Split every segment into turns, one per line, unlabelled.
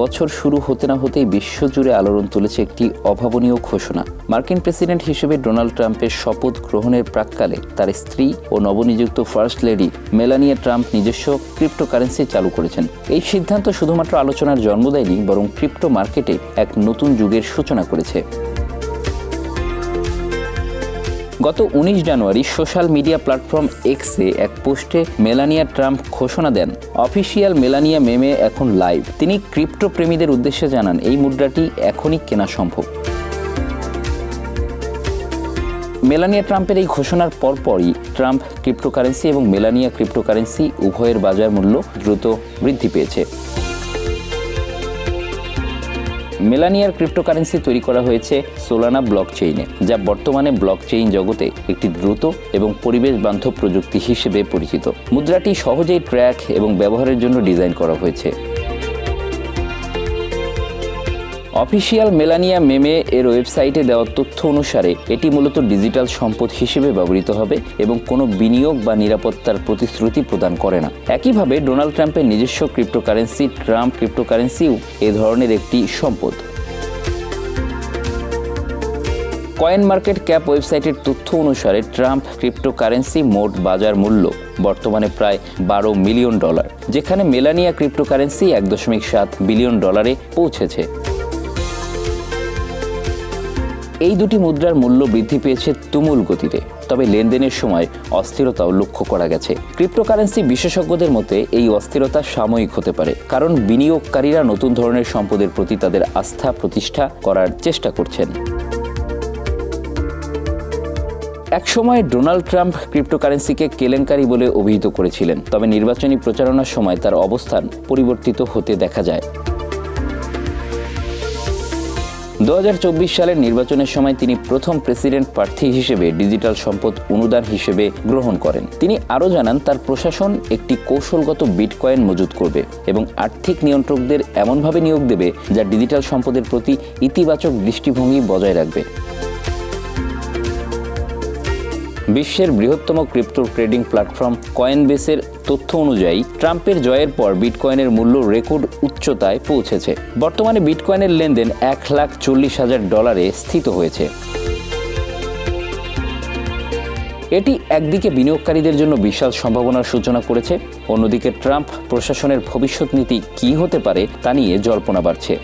বছর শুরু হতে না হতেই বিশ্বজুড়ে আলোড়ন তুলেছে একটি অভাবনীয় ঘোষণা। মার্কিন প্রেসিডেন্ট হিসেবে ডোনাল্ড ট্রাম্পের শপথ গ্রহণের প্রাককালে তার স্ত্রী ও নবনিযুক্ত ফার্স্ট লেডি মেলানিয়া ট্রাম্প নিজস্ব ক্রিপ্টোকারেন্সি চালু করেছেন। এই সিদ্ধান্ত শুধুমাত্র আলোচনার জন্ম দেয়নি, বরং ক্রিপ্টো মার্কেটে এক নতুন যুগের সূচনা করেছে। গত উনিশ জানুয়ারি সোশ্যাল মিডিয়া প্ল্যাটফর্ম এক্সে এক পোস্টে মেলানিয়া ট্রাম্প ঘোষণা দেন, অফিসিয়াল মেলানিয়া মেমে এখন লাইভ। তিনি ক্রিপ্টো প্রেমীদের উদ্দেশ্যে জানান, এই মুদ্রাটি এখনই কেনা সম্ভব। মেলানিয়া ট্রাম্পের এই ঘোষণার পরপরই ট্রাম্প ক্রিপ্টোকারেন্সি এবং মেলানিয়া ক্রিপ্টোকারেন্সি উভয়ের বাজার মূল্য দ্রুত বৃদ্ধি পেয়েছে। মেলানিয়ার ক্রিপ্টোকারেন্সি তৈরি করা হয়েছে সোলানা ব্লক চেইনে যা বর্তমানে ব্লক চেইন জগতে একটি দ্রুত এবং পরিবেশ বান্ধব প্রযুক্তি হিসেবে পরিচিত। মুদ্রাটি সহজেই ট্র্যাক এবং ব্যবহারের জন্য ডিজাইন করা হয়েছে। অফিসিয়াল মেলানিয়া মেমে এর ওয়েবসাইটে দেওয়া তথ্য অনুসারে, এটি মূলত ডিজিটাল সম্পদ হিসেবে ব্যবহৃত হবে এবং কোনো বিনিয়োগ বা নিরাপত্তার প্রতিশ্রুতি প্রদান করে না। একইভাবে, ডোনাল্ড ট্রাম্পের নিজস্ব ক্রিপ্টোকারেন্সি, ট্রাম্প ক্রিপ্টোকারেন্সিও এ ধরনের একটি সম্পদ। কয়েন মার্কেট ক্যাপ ওয়েবসাইটের তথ্য অনুসারে, ট্রাম্প ক্রিপ্টোকারেন্সি মোট বাজার মূল্য বর্তমানে প্রায় বারো মিলিয়ন ডলার, যেখানে মেলানিয়া ক্রিপ্টোকারেন্সি এক দশমিক সাত বিলিয়ন ডলারে পৌঁছেছে। এই দুটি মুদ্রার মূল্য বৃদ্ধি পেয়েছে তুমুল গতিতে, তবে লেনদেনের সময় অস্থিরতাও লক্ষ্য করা গেছে। ক্রিপ্টোকারেন্সি বিশেষজ্ঞদের মতে, এই অস্থিরতা সাময়িক হতে পারে, কারণ বিনিয়োগকারীরা নতুন ধরনের সম্পদের প্রতি তাদের আস্থা প্রতিষ্ঠা করার চেষ্টা করছেন। একসময় ডোনাল্ড ট্রাম্প ক্রিপ্টোকারেন্সিকে কেলেঙ্কারি বলে অভিহিত করেছিলেন, তবে নির্বাচনী প্রচারণার সময় তার অবস্থান পরিবর্তিত হতে দেখা যায়। দু হাজার চব্বিশ সালের নির্বাচনের সময় তিনি প্রথম প্রেসিডেন্ট প্রার্থী হিসেবে ডিজিটাল সম্পদ অনুদান হিসেবে গ্রহণ করেন। তিনি আরও জানান, তার প্রশাসন একটি কৌশলগত বিটকয়েন মজুত করবে এবং আর্থিক নিয়ন্ত্রকদের এমনভাবে নিয়োগ দেবে যা ডিজিটাল সম্পদের প্রতি ইতিবাচক দৃষ্টিভঙ্গি বজায় রাখবে। বিশ্বের বৃহত্তম ক্রিপ্টো ট্রেডিং প্ল্যাটফর্ম কয়েনবেসের তথ্য অনুযায়ী, ট্রাম্পের জয়ের পর বিটকয়েনের মূল্য রেকর্ড উচ্চতায় পৌঁছেছে। বর্তমানে বিটকয়েনের লেনদেন এক লাখ চল্লিশ হাজার ডলারে স্থিত হয়েছে। এটি একদিকে বিনিয়োগকারীদের জন্য বিশাল সম্ভাবনার সূচনা করেছে, অন্যদিকে ট্রাম্প প্রশাসনের ভবিষ্যৎ নীতি কী হতে পারে তা নিয়ে জল্পনা বাড়ছে।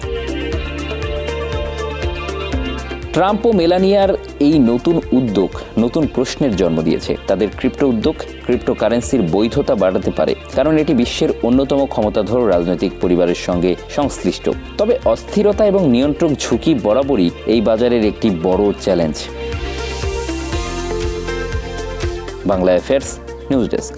ট্রাম্প ও মেলানিয়ার এই নতুন উদ্যোগ নতুন প্রশ্নের জন্ম দিয়েছে। তাদের ক্রিপ্টো উদ্যোগ ক্রিপ্টোকারেন্সির বৈধতা বাড়াতে পারে, কারণ এটি বিশ্বের অন্যতম ক্ষমতাধর রাজনৈতিক পরিবারের সঙ্গে সংশ্লিষ্ট। তবে অস্থিরতা এবং নিয়ন্ত্রক ঝুঁকি বরাবরই এই বাজারের একটি বড় challenge. Bangla affairs news desk.